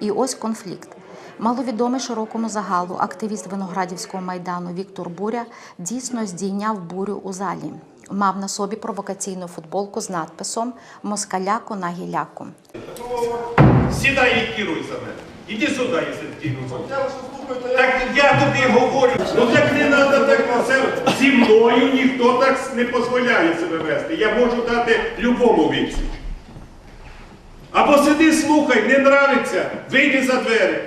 І ось конфлікт. Маловідомий широкому загалу активіст Виноградівського майдану Віктор Буря дійсно здійняв бурю у залі. Мав на собі провокаційну футболку з надписом Москаляко на гіляку. Сідай і керуй за мене. Іди сюди, якщо ти керуй. Я Так я тобі говорю, ну так не треба так це зі мною ніхто так не дозволяє себе вести. Я можу дати любому відсіч. Або сиди, слухай, не нравиться, вийди за двері.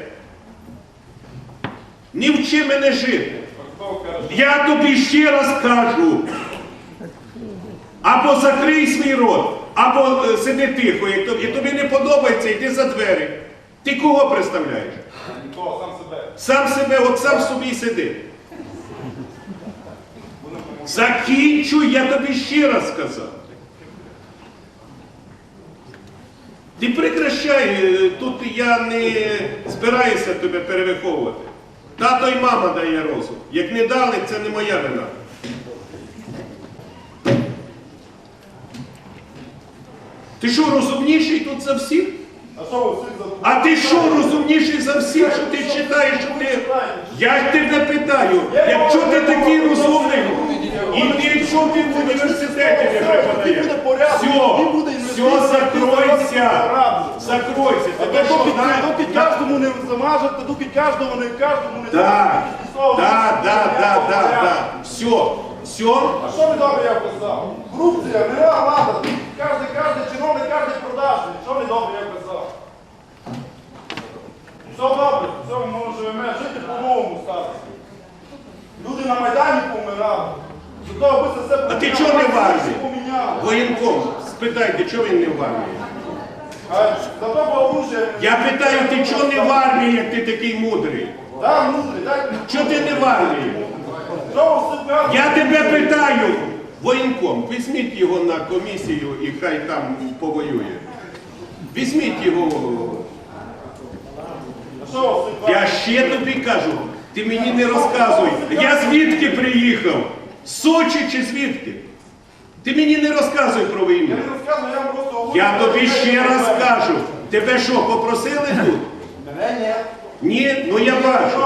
Не вчи мене жити. Я тобі ще раз кажу. Або закрий свій рот, або е, сиди тихо, і тобі не подобається, йди за двері. Ти кого представляєш? Нікого, сам себе. Сам себе, от сам собі сиди. Закінчуй, я тобі ще раз сказав. Ти прекращай, е, тут я не збираюся тебе перевиховувати. Тато і мама дає розум. Як не дали, це не моя вина. Ти що, розумніший тут за всіх? А ти що розумніший за всіх, що ти читаєш, що ти. Я тебе питаю, якщо ти такий розумний, і ти що ти в університеті не преподаєш? Буде Все, все, закройся. Закройся. А Тебе то що, доки, кожному не замажете, доки кожному не кожному не Да, да, да, да, да, да. Все, все. А що ви добре я казав? Корупція, не влада. Кожен, кожен чиновник, кожен продажний. Що ви добре я казав? Все добре, все ми можемо жити по-новому статися. Люди на Майдані помирали. До того би це все А ти чого не в армії? Воєнком, спитайте, чого він не в армії? А зато. Я питаю, ти чого не в армії, як ти такий мудрий? Да, мудрий, дайте. Чого ти не в армії? Я тебе питаю, воєнком, візьміть його на комісію і хай там повоює. Візьміть його. Я ще тобі кажу, ти мені не розказуй. Я звідки приїхав? З Сочі чи звідки? Ти мені не розказуй про Я війну. не розказую, я вам просто говорю. Я тобі ще раз кажу. Тебе що, попросили тут? Мене ні. Ні, ну я бачу.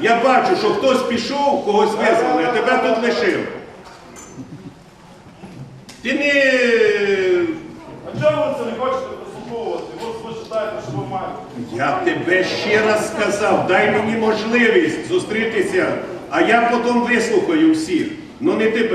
Я бачу, що хтось пішов, когось визвали, а тебе тут лишив. Ти не. А чого ви це не хочете прислуховувати? Ось ви вважаєте, що ви маєте. Я тебе ще раз сказав, дай мені можливість зустрітися, а я потім вислухаю всіх. Ну не тебе.